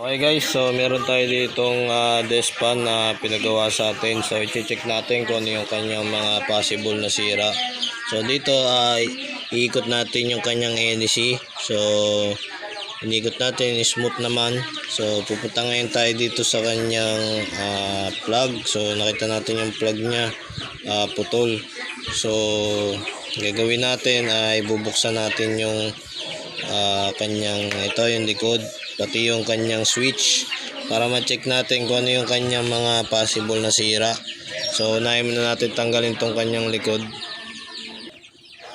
Okay guys, so meron tayo ditong uh, despan na pinagawa sa atin. So i-check natin kung ano yung kanyang mga possible na sira. So dito ay iikot natin yung kanyang NEC. So inikot natin, smooth naman. So pupunta ngayon tayo dito sa kanyang ah, plug. So nakita natin yung plug niya ah, putol. So gagawin natin ay bubuksan natin yung ah, kanyang ito yung likod pati yung kanyang switch para ma-check natin kung ano yung kanyang mga possible na sira. So unahin muna natin tanggalin tong kanyang likod.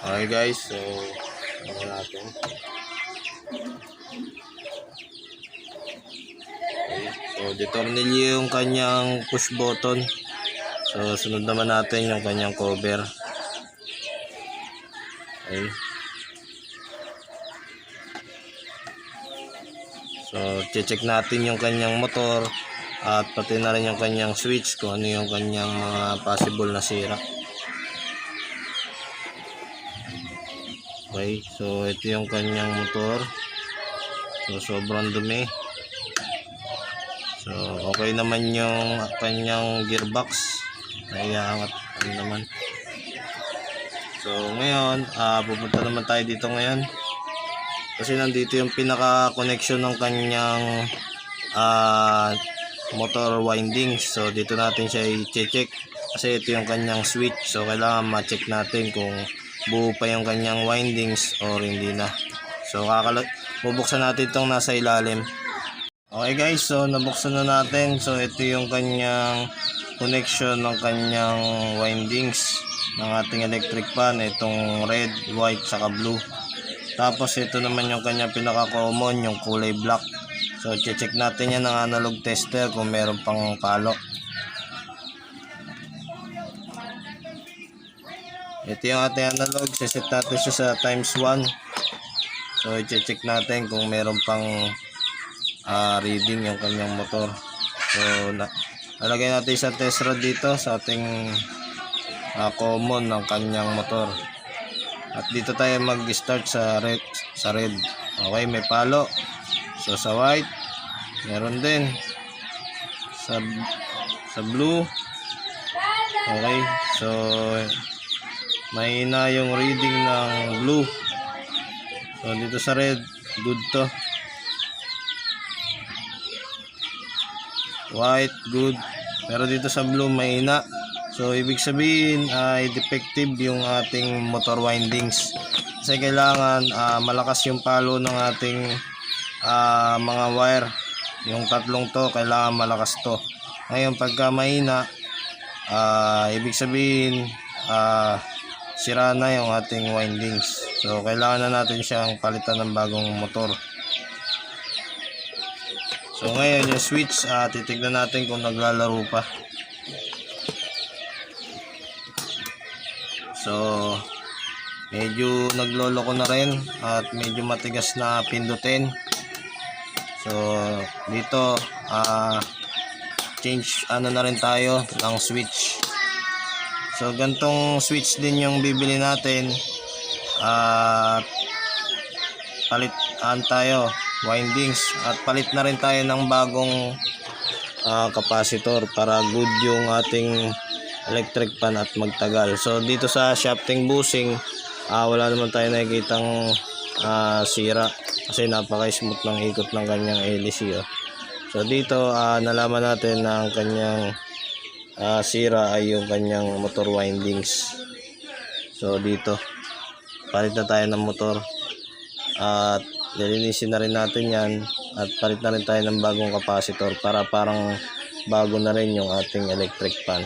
Okay guys. So ano natin? Okay. so detornilyo yung kanyang push button. So sunod naman natin yung kanyang cover. Okay So, check natin yung kanyang motor at pati na rin yung kanyang switch kung ano yung kanyang mga possible na sira. Okay, so ito yung kanyang motor. So, sobrang dumi. So, okay naman yung kanyang gearbox. Naiangat ano naman. So, ngayon, ah pupunta naman tayo dito ngayon kasi nandito yung pinaka connection ng kanyang ah, motor windings so dito natin siya i-check. Kasi ito yung kanyang switch. So kailangan ma-check natin kung buo pa yung kanyang windings or hindi na. So kakala bubuksan natin itong nasa ilalim. Okay guys. So nabuksan na natin. So ito yung kanyang connection ng kanyang windings ng ating electric fan. Itong red, white, saka blue tapos ito naman yung kanya pinaka-common, yung kulay black. So check natin yan ng analog tester kung meron pang palo. Ito yung ating analog, siset natin siya sa times 1. So i-check natin kung meron pang ah, reading yung kanyang motor. So na natin sa test rod dito sa ating ah, common ng kanyang motor. At dito tayo mag-start sa red, sa red. Okay, may palo. So sa white, meron din. Sa sa blue. Okay, so may na yung reading ng blue. So dito sa red, good to. White, good. Pero dito sa blue, may na. So, ibig sabihin ay defective yung ating motor windings. Kasi kailangan ah, malakas yung palo ng ating ah, mga wire. Yung tatlong to, kailangan malakas to. Ngayon, pagka mahina, ah, ibig sabihin, ah, sira na yung ating windings. So, kailangan na natin siyang palitan ng bagong motor. So, ngayon yung switch, ah, titignan natin kung naglalaro pa. So, medyo nagloloko na rin at medyo matigas na pindutin. So, dito, ah, change ano na rin tayo ng switch. So, gantong switch din yung bibili natin. At palitan tayo windings at palit na rin tayo ng bagong ah, capacitor para good yung ating electric fan at magtagal. So dito sa shafting bushing, ah, wala naman tayo nakikitang ah, sira kasi napaka-smooth ng ikot ng kanyang LEC. Oh. So dito ah, nalaman natin na ang kanyang ah, sira ay yung kanyang motor windings. So dito, palit na tayo ng motor at lilinisin na rin natin yan at palit na rin tayo ng bagong capacitor para parang bago na rin yung ating electric fan.